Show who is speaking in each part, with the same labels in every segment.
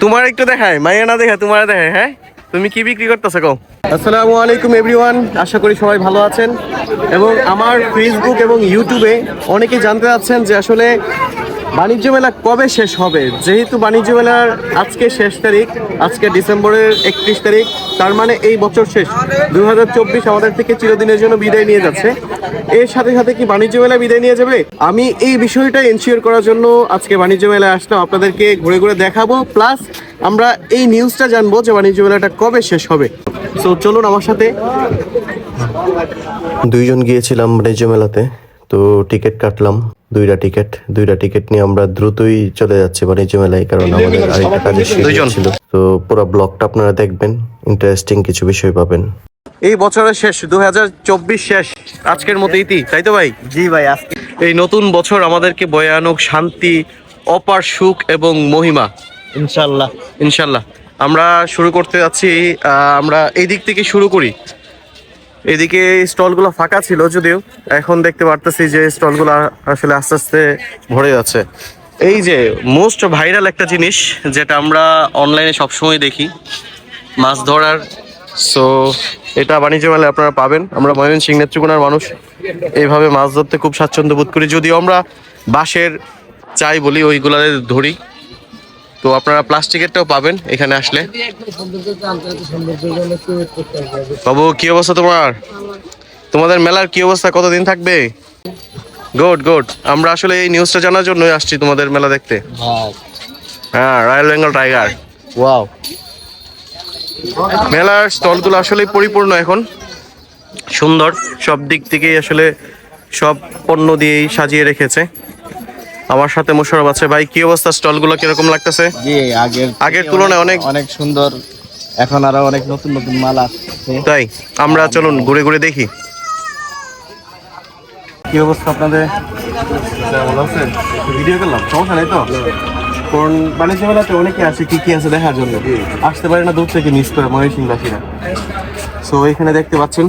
Speaker 1: তোমার একটু দেখায় মাইয়া না দেখা তোমার দেখায় হ্যাঁ? তুমি কি বিক্রি করতেছো কও? আসসালামু আলাইকুম এভরিওয়ান আশা করি সবাই ভালো আছেন। এবং আমার ফেসবুক এবং ইউটিউবে অনেকেই জানতে চাচ্ছেন যে আসলে বাণিজ্য মেলা কবে শেষ হবে? যেহেতু বাণিজ্য মেলার আজকে শেষ তারিখ, আজকে ডিসেম্বরের একত্রিশ তারিখ, তার মানে এই বছর শেষ। দু হাজার চব্বিশ আমাদের থেকে চিরদিনের জন্য বিদায় নিয়ে যাচ্ছে। এর সাথে সাথে কি বাণিজ্য মেলা বিদায় নিয়ে যাবে? আমি এই বিষয়টা এনশিওর করার জন্য আজকে বাণিজ্য মেলায় আসলাম। আপনাদেরকে ঘুরে ঘুরে দেখাবো। প্লাস আমরা এই নিউজটা জানব যে বাণিজ্য মেলাটা কবে শেষ হবে। সো চলুন আমার সাথে।
Speaker 2: দুইজন গিয়েছিলাম বাণিজ্য মেলাতে। তো টিকিট কাটলাম দুইটা টিকিট দুইটা টিকিট নিয়ে আমরা দ্রুতই চলে যাচ্ছি বাণিজ্য মেলায় কারণ আমাদের আরেকটা কাজের ছিল। তো পুরো ব্লগটা আপনারা দেখবেন ইন্টারেস্টিং কিছু বিষয় পাবেন।
Speaker 1: এই বছরের শেষ দুই হাজার চব্বিশ শেষ। আজকের মতো ইতি তাই তো ভাই?
Speaker 3: জি ভাই আজকে।
Speaker 1: এই নতুন বছর আমাদেরকে বয়ে আনুক শান্তি অপার সুখ এবং মহিমা।
Speaker 3: ইনশাল্লাহ।
Speaker 1: ইনশাল্লাহ। আমরা শুরু করতে যাচ্ছি আহ, আমরা এই দিক থেকে শুরু করি। এদিকে স্টলগুলো ফাঁকা ছিল যদিও, এখন দেখতে পারতেছি যে স্টলগুলো আসলে আস্তে আস্তে ভরে যাচ্ছে। এই যে মোস্ট ভাইরাল একটা জিনিস যেটা আমরা অনলাইনে সবসময় দেখি, মাছ ধরার। সো এটা বাণিজ্য মেলায় আপনারা পাবেন। আমরা ময়মনসিং নেত্রকোনার মানুষ, এইভাবে মাছ ধরতে খুব স্বাচ্ছন্দ্য বোধ করি। যদিও আমরা বাঁশের চাই বলি ওইগুলা ধরি। তো আপনারা প্লাস্টিকেরটাও পাবেন এখানে আসলে। বাবু কি অবস্থা তোমার? তোমাদের মেলার কি অবস্থা? কতদিন থাকবে? গুড গুড আমরা আসলে এই নিউজটা জানার জন্যই আসছি তোমাদের মেলা দেখতে। হ্যাঁ রয়্যাল বেঙ্গল টাইগার ওয়াও মেলার স্টলগুলো আসলে পরিপূর্ণ এখন। সুন্দর সব দিক থেকেই আসলে সব পণ্য দিয়েই সাজিয়ে রেখেছে। আমার সাথে মোশারফ আছে। ভাই কি অবস্থা? স্টলগুলো কীরকম লাগতেছে?
Speaker 3: জি আগের
Speaker 1: আগের তুলনায় অনেক-
Speaker 3: অনেক সুন্দর। এখন আরও অনেক নতুন নতুন মাল আসছে।
Speaker 1: তাই আমরা চলুন ঘুরে ঘুরে দেখি। কি অবস্থা আপনাদের? ভালো আছেন? ভিডিও করলাম সমস্যা নেই তো? কারণ বাণিজ্য মেলাতে অনেকে আসে কি কি আছে দেখার জন্য? আসতে পারে না দূর থেকে মিস করে ময়ূরসিংহবাসীরা সো এখানে দেখতে পাচ্ছেন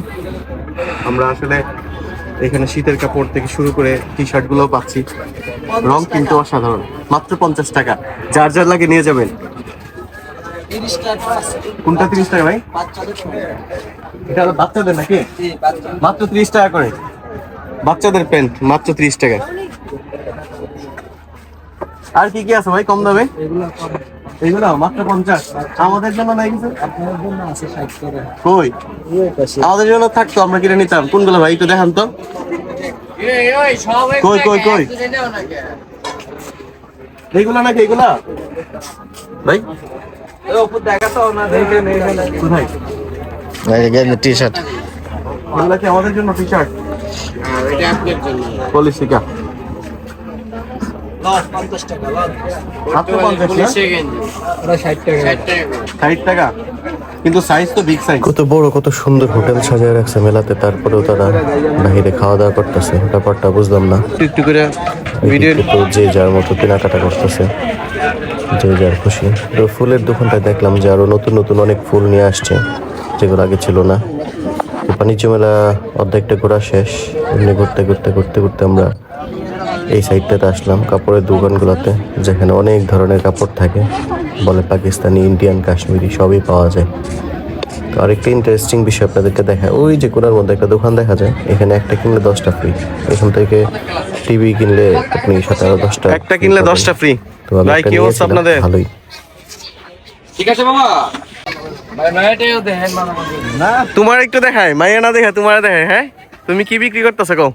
Speaker 1: আমরা আসলে এখানে শীতের কাপড় থেকে শুরু করে টি শার্টগুলো পাচ্ছি। রং কিন্তু অসাধারণ, মাত্র পঞ্চাশ টাকা। যার যার লাগে নিয়ে যাবেন। কোনটা তিরিশ টাকা ভাই? এটা বাচ্চাদের নাকি? মাত্র ত্রিশ টাকা করে। বাচ্চাদের প্যান্ট, মাত্র ত্রিশ টাকা। আর কি কি আছে ভাই, কম দামে? এইগুলো মাত্র পঞ্চাশ। আমাদের জন্য নাই কিছু? কই? আমাদের জন্য থাকতো আমরা কিনে নিতাম। কোনগুলো ভাই একটু দেখান তো। কই কই কই? এইগুলা নাকি এইগুলা? ভাই? কোথায়?
Speaker 3: টি শার্ট
Speaker 1: এগুলা আমাদের জন্য টি শার্ট পলিসিকা পঞ্চাশ না? ষাট টাকা। কিন্তু সাইজ তো বিগ সাইজ
Speaker 2: কত বড় কত সুন্দর হোটেল সাজিয়ে রাখছে মেলাতে তারপরেও তারা বাইরে খাওয়া দাওয়া করতেছে। ব্যাপারটা বুঝলাম না।
Speaker 1: একটু করে ভিডিও
Speaker 2: যে যার মতো কেনাকাটা করতেছে যে যার খুশি। তো ফুলের দোকানটা দেখলাম যে আরও নতুন নতুন অনেক ফুল নিয়ে আসছে যেগুলো আগে ছিল না। বাণিজ্য মেলা অর্ধেকটা ঘোরা শেষ। এমনি ঘুরতে ঘুরতে ঘুরতে ঘুরতে আমরা এই সাইডটাতে আসলাম কাপড়ের দোকানগুলোতে যেখানে অনেক ধরনের কাপড় থাকে। বলে পাকিস্তানি ইন্ডিয়ান কাশ্মীরি সবই পাওয়া যায়। তো আরেকটা ইন্টারেস্টিং বিষয় আপনাদেরকে দেখায়। ওই যে কোনার মধ্যে একটা দোকান দেখা যায় এখানে একটা কিনলে দশটা ফ্রি এখান থেকে টিভি কিনলে আপনি সাথে আরও দশটা
Speaker 1: একটা কিনলে দশটা ফ্রি
Speaker 2: তো
Speaker 1: ভাই কি অবস্থা আপনাদের?
Speaker 2: ভালোই।
Speaker 1: তোমার একটু দেখায় মাইয়া না দেখা তোমার দেখায় হ্যাঁ? তুমি কি বিক্রি করতেছো কও?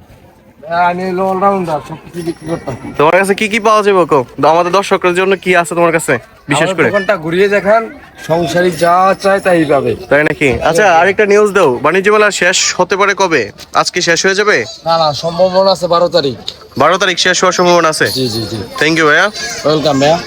Speaker 3: আমি অলরাউন্ডার সব বিক্রি করতাম।
Speaker 1: তোমার কাছে কি কি পাওয়া যাবে কো আমাদের দর্শকদের জন্য কি আছে তোমার কাছে বিশেষ করে?
Speaker 4: দোকানটা ঘুরিয়ে দেখান সংসারী যা চায় তাই পাবে।
Speaker 1: তাই নাকি? আচ্ছা আরেকটা নিউজ দাও। বাণিজ্য মেলা শেষ হতে পারে কবে? আজকে শেষ হয়ে যাবে?
Speaker 4: না না সম্ভাবনা আছে বারো তারিখ।
Speaker 1: বারো তারিখ শেষ হওয়ার সম্ভাবনা আছে?
Speaker 4: জি জি জি।
Speaker 1: থ্যাংক ইউ ভাইয়া।
Speaker 4: ওয়েলকাম ভাইয়া।